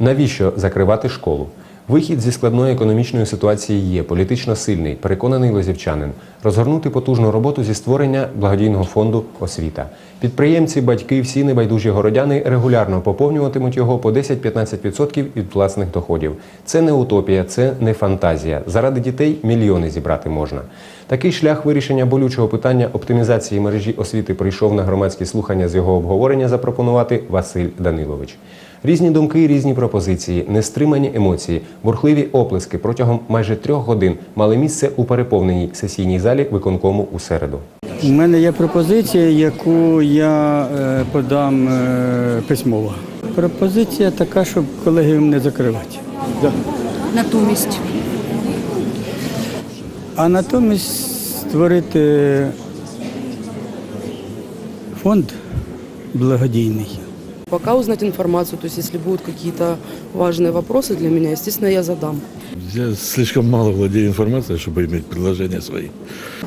Навіщо закривати школу? Вихід зі складної економічної ситуації є політично сильний, переконаний лозівчанин. Розгорнути потужну роботу зі створення благодійного фонду освіта. Підприємці, батьки, всі небайдужі городяни регулярно поповнюватимуть його по 10-15% від власних доходів. Це не утопія, це не фантазія. Заради дітей мільйони зібрати можна. Такий шлях вирішення болючого питання оптимізації мережі освіти прийшов на громадські слухання з його обговорення запропонувати Василь Данилович. Різні думки, різні пропозиції, нестримані емоції, бурхливі оплески протягом майже трьох годин мали місце у переповненій сесійній залі виконкому у середу. У мене є пропозиція, яку я е, подам е, письмово. Пропозиція така, щоб колегіум не закривати. Натомість А натомість створити фонд благодійний. Пока узнать информацию, то есть если будут какие-то важные вопросы для меня, естественно, я задам. Я слишком мало владею информацией, чтобы иметь предложения свои.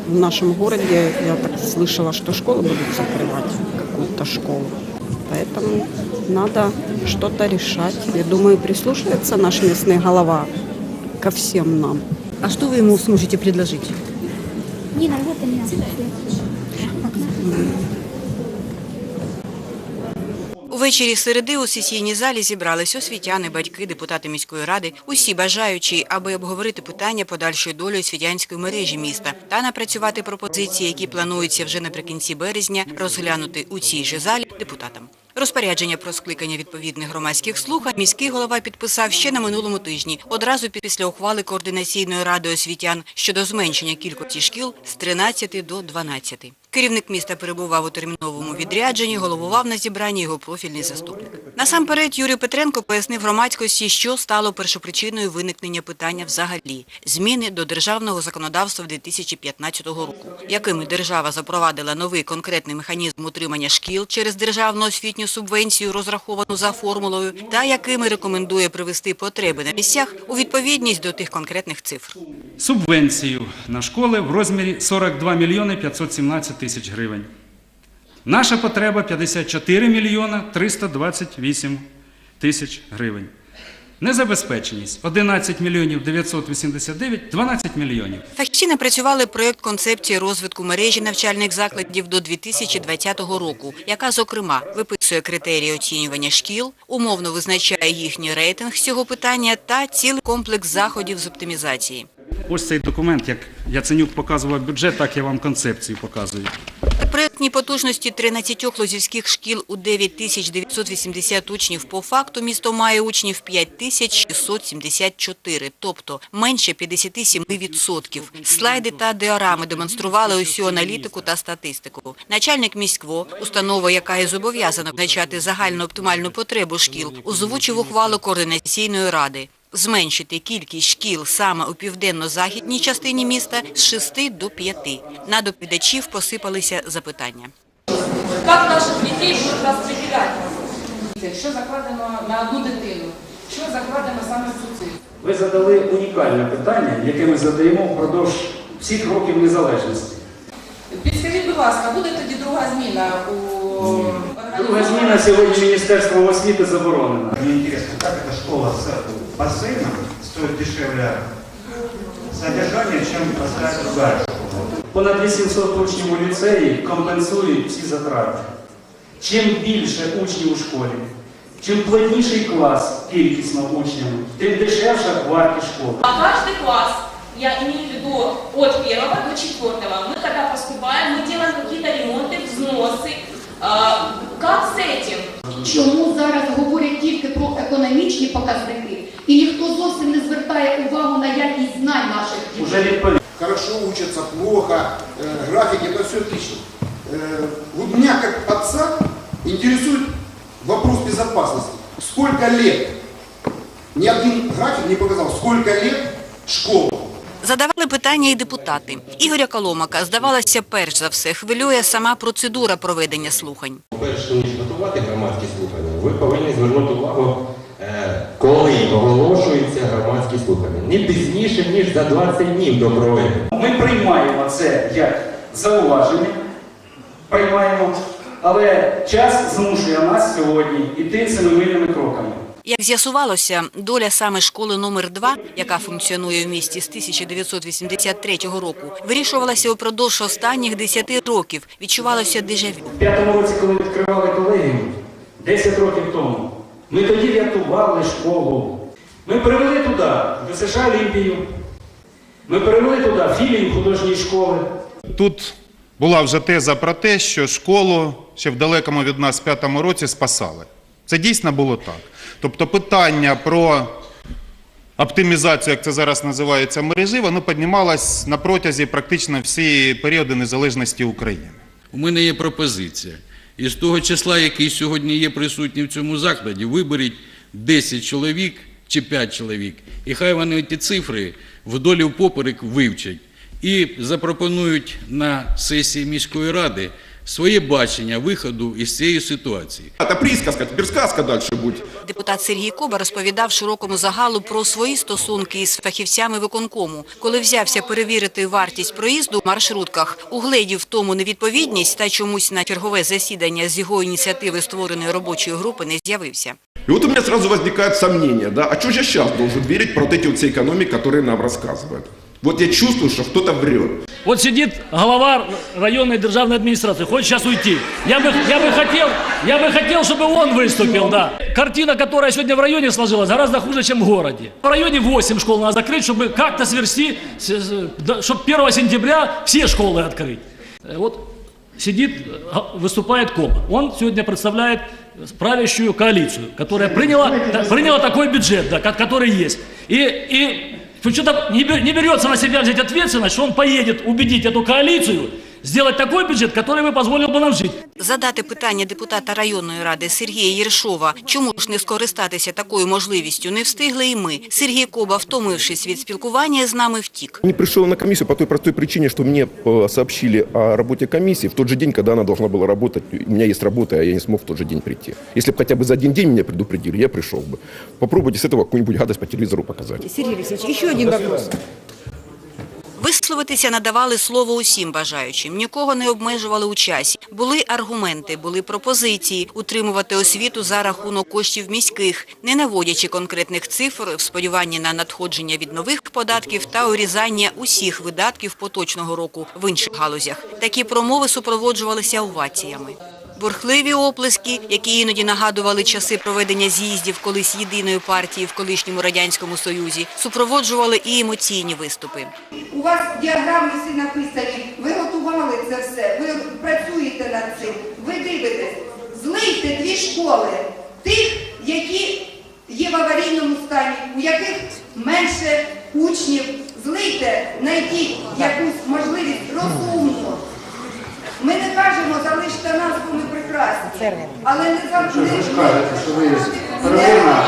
В нашем городе я так слышала, что школы будут закрывать, какую-то школу. Поэтому надо что-то решать. Я думаю, прислушивается наш местный голова ко всем нам. А что вы ему сможете предложить? Нина, вот они. Увечері середи у сесійній залі зібрались освітяни, батьки, депутати міської ради, усі бажаючі, аби обговорити питання подальшої долі освітянської мережі міста та напрацювати пропозиції, які плануються вже наприкінці березня, розглянути у цій же залі депутатам. Розпорядження про скликання відповідних громадських слухань міський голова підписав ще на минулому тижні, одразу після ухвали координаційної ради освітян щодо зменшення кількості шкіл з 13 до 12. Керівник міста перебував у терміновому відрядженні, головував на зібранні його профільний заступник. Насамперед Юрій Петренко пояснив громадськості, що стало першопричиною виникнення питання взагалі зміни до державного законодавства 2015 року, якими держава запровадила новий конкретний механізм утримання шкіл через державну освітню субвенцію, розраховану за формулою, та якими рекомендує привести потреби на місцях у відповідність до тих конкретних цифр. субвенцію на школи в розмірі 42 мільйони 517 тисяч гривень. Наша потреба 54 мільйона 328 тисяч гривень. Незабезпеченість 11 мільйонів 989, 12 мільйонів. Фахівці напрацювали проєкт концепції розвитку мережі навчальних закладів до 2020 року, яка, зокрема, виписує критерії оцінювання шкіл, умовно визначає їхній рейтинг з цього питання та цілий комплекс заходів з оптимізації. Ось цей документ, як Яценюк показував бюджет, так я вам концепцію показую. У проєктній потужності 13 лозівських шкіл у 9980 учнів по факту місто має учнів 5674, тобто менше 57%. Слайди та діарами демонстрували усю аналітику та статистику. Начальник міськво, установа, яка і зобов'язана визначати загальну оптимальну потребу шкіл, озвучив ухвалу координаційної ради. Зменшити кількість шкіл саме у південно-західній частині міста з 6 до 5. На доповідачів посипалися запитання. Как наших дітей будуть розподіляти? Що закладено на одну дитину? Що закладено саме в цю цифру? Ви задали унікальне питання, яке ми задаємо впродовж всіх років незалежності. Підскажіть, будь ласка, буде тоді друга зміна у Друга зміна сьогодні Міністерства освіти заборонена. Мне интересно, как эта школа с бассейном стоит дешевле содержания, чем простая другая школа? Понад 800 учнів у ліцеї компенсують всі затрати. Чим більше учнів у школі, чим плотніший клас кількісно учнями, тим дешевша вартість школи. А каждый класс, я имею в виду от первого до четвертого, мы когда поступаем, мы делаем какие-то ремонты, взносы. А, как с этим? Чому зараз говорять тільки про економічні показники, і ніхто зовсім не звертає увагу на якість знань наших дітей? Уже відповідь. Хорошо учатся, плохо, э, графики, это все отлично. Э, вот меня как отца интересует вопрос безопасности. Сколько лет? Ни один график не показал, сколько лет школа. Задавали питання і депутати. Ігоря Коломака, здавалося, перш за все хвилює сама процедура проведення слухань. Перш ніж готувати громадські слухання, ви повинні звернути увагу, е, коли оголошуються громадські слухання. Не пізніше, ніж за 20 днів до проведення. Ми приймаємо це як зауваження, приймаємо, але час змушує нас сьогодні йти семимильними кроками. Як з'ясувалося, доля саме школи номер 2 яка функціонує в місті з 1983 року, вирішувалася упродовж останніх 10 років. Відчувалося дежавю. В п'ятому році, коли відкривали колегіум, 10 років тому, ми тоді рятували школу. Ми перевели туди ВСШ Олімпію, ми перевели туди філію художньої школи. Тут була вже теза про те, що школу ще в далекому від нас п'ятому році спасали. Це дійсно було так. Тобто питання про оптимізацію, як це зараз називається, мережі, воно піднімалось на протязі практично всі періоди незалежності України. У мене є пропозиція. Із того числа, який сьогодні є присутній в цьому закладі, виберіть 10 чоловік чи 5 чоловік, і хай вони ті цифри вдолі впоперек вивчать і запропонують на сесії міської ради своє бачення виходу із цієї ситуації. Это присказка, теперь сказка дальше будет. Депутат Сергій Коба розповідав широкому загалу про свої стосунки із фахівцями виконкому. Коли взявся перевірити вартість проїзду в маршрутках, угледів тому невідповідність та чомусь на чергове засідання з його ініціативи створеної робочої групи не з'явився. И вот у меня сразу возникает сомнение, да, а что я сейчас должен верить про вот эти вот все экономики, которые нам рассказывают? Вот я чувствую, что кто-то врет. Вот сидит глава районной державной администрации, хочет сейчас уйти. Я бы, я бы хотел, я бы хотел, чтобы он выступил, да. Картина, которая сегодня в районе сложилась, гораздо хуже, чем в городе. В районе 8 школ надо закрыть, чтобы как-то сверсти, чтобы 1 сентября все школы открыть. Э, Вот сидит, выступает КОП. Он сегодня представляет правящую коалицию, которая приняла, приняла такой бюджет, да, ко- который есть. И, и что-то не бер- не берется на себя взять ответственность, что он поедет убедить эту коалицию сделать такой бюджет, который бы позволил бы нам жить. Задати питання депутата районної ради Сергія Єршова, чому ж не скористатися такою можливістю, не встигли і ми. Сергій Коба, втомившись від спілкування, з нами втік. Не пришел на комиссию по той простой причине, что мне э, сообщили о работе комиссии в тот же день, когда она должна была работать. У меня есть работа, а я не смог в тот же день прийти. Если бы хотя бы за один день меня предупредили, я пришел бы. Попробуйте с этого какую-нибудь гадость по телевизору показать. Сергей Алексеевич, еще один вопрос. Висловитися надавали слово усім бажаючим, нікого не обмежували у часі. Були аргументи, були пропозиції утримувати освіту за рахунок коштів міських, не наводячи конкретних цифр в сподіванні на надходження від нових податків та урізання усіх видатків поточного року в інших галузях. Такі промови супроводжувалися оваціями. Бурхливі оплески, які іноді нагадували часи проведення з'їздів колись єдиної партії в колишньому радянському союзі, супроводжували і емоційні виступи. У вас діаграми всі написані, ви готували це все, ви працюєте над цим, ви дивитесь. Злийте дві школи, тих, які є в аварійному стані, у яких менше учнів. Злийте, знайдіть якусь можливість розумну. Ми не кажемо, залиште нас, бо ми прекрасні. Але не завжди не,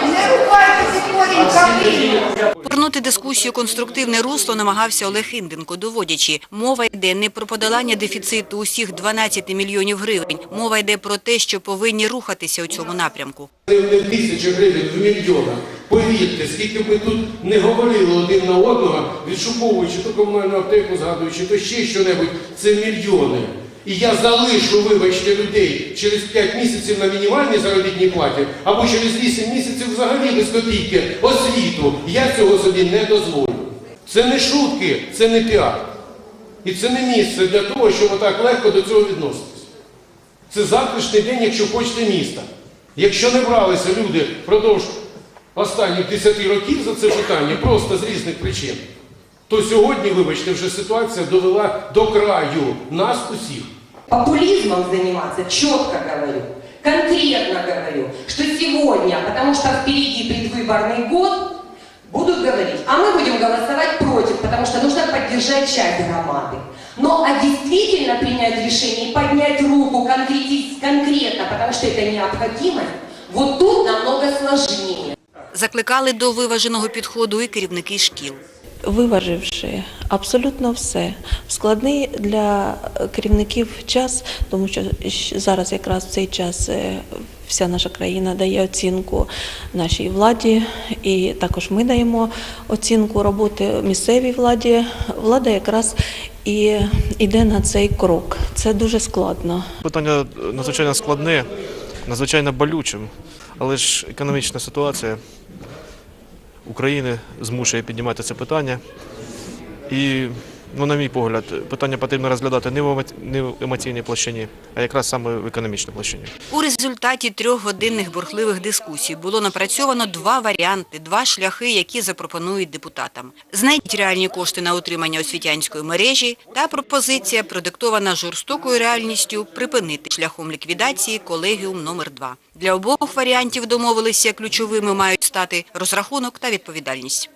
не рухайте корінь капрі. Повернути дискусію конструктивне русло намагався Олег Інденко, доводячи, мова йде не про подолання дефіциту усіх 12 мільйонів гривень. Мова йде про те, що повинні рухатися у цьому напрямку. Не тисячі гривень, в мільйонах. Повірте, скільки ми тут не говорили один на одного, відшуковуючи ту комунальну аптеку, згадуючи, то ще що-небудь, це мільйони. І я залишу, вибачте, людей через 5 місяців на мінімальній заробітній платі, або через 8 місяців взагалі без копійки освіту. Я цього собі не дозволю. Це не шутки, це не піар. І це не місце для того, щоб отак легко до цього відноситись. Це завтрашній день, якщо хочете, міста. Якщо не бралися люди впродовж останніх 10 років за це питання, просто з різних причин, то сьогодні, вибачте, вже ситуація довела до краю нас усіх. Популизмом заниматься, четко говорю, конкретно говорю, что сегодня, потому что впереди предвыборный год, будут говорить, а мы будем голосовать против, потому что нужно поддержать часть громады. Но а действительно принять решение и поднять руку конкретись- конкретно, потому что это необходимость, вот тут намного сложнее. Закликали до виваженого підходу і керівники шкіл. виваживши абсолютно все складний для керівників час, тому що зараз якраз в цей час е, вся наша країна дає оцінку нашій владі, і також ми даємо оцінку роботи місцевій владі. Влада якраз і йде на цей крок. Це дуже складно. Питання надзвичайно складне, надзвичайно болючим. Але ж економічна ситуація України змушує піднімати це питання. І, ну, на мій погляд, питання потрібно розглядати не в емоційній площині, а якраз саме в економічній площині. У результаті трьохгодинних бурхливих дискусій було напрацьовано два варіанти, два шляхи, які запропонують депутатам. Знайдіть реальні кошти на утримання освітянської мережі та пропозиція, продиктована жорстокою реальністю, припинити шляхом ліквідації колегіум номер 2 Для обох варіантів домовилися ключовими мають стати розрахунок та відповідальність.